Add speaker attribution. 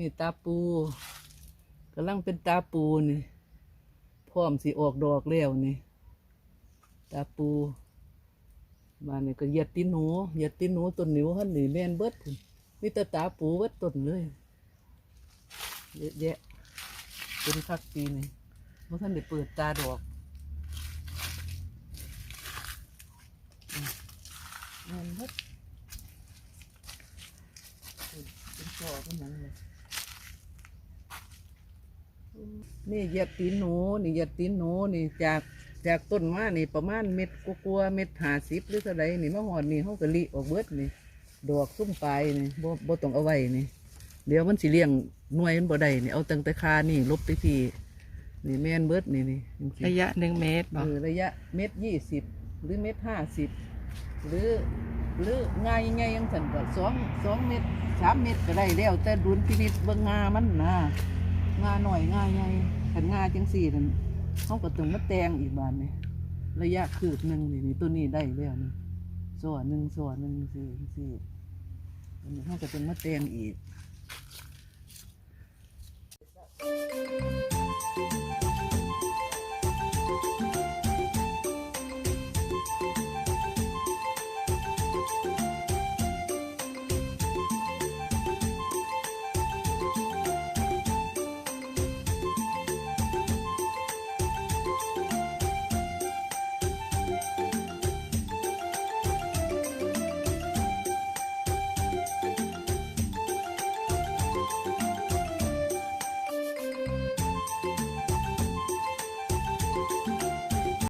Speaker 1: นี่ตาปูกำลังเป็นตาปูนี่ พร้อมสิออกดอกแล้วนี่ ตาปูมานี่ก็เหยียดตีนหนูเหยียดตีนหนูต้นหนิวหันนี่แม่นเบิดมีแต่ตาปูเบิดต้นเลยเยอะแยะเป็นคักปีนี่เมื่อท่านได้เปิดตาดอกแม่นเบิดเป็นจอเป็นหยังเลย นี่เหยียดตีนหนูนี่เหยียดตีนหนูนี่จากจากต้นมานี่ประมาณเม็ดกลัวาๆเม็ดหาสิบหรือเท่าไรนี่มาหอดนี่เขาก็ลิออกเบิดนี่ดอกซุ้มปลายนี่บ่บ่ต้องเอาไว้นี่ เดี๋ยวมันสิเลี้ยงหน่วยมันบ่ได้นี่เอาตั้งแต่คานี่ลบไปที่นี่แม่นเบิดนี่นี่จังซี้
Speaker 2: ระยะหนึ่งเมตรบอก
Speaker 1: เออระยะเม็ดยี่สิบหรือเม็ดห้าสิบหรือหรือง่ายง่ายยังสันก็สองสองเม็ดสามเม็ดก็ได้แล้วแต่ดุลพินิจเบิ่งงามันนะ งาหน่อยงาใหญ่ขันงาจังสี่นั่นเขาก็ต้องมาแตงอีกบานนี่ระยะคืบหนึ่งนี่นี่ตัวนี้ได้แล้วนี่ส่วนหนึ่งส่วนหนึ่งสี่สี่อันนี้เขาก็ต้องมาแตงอีก
Speaker 2: อ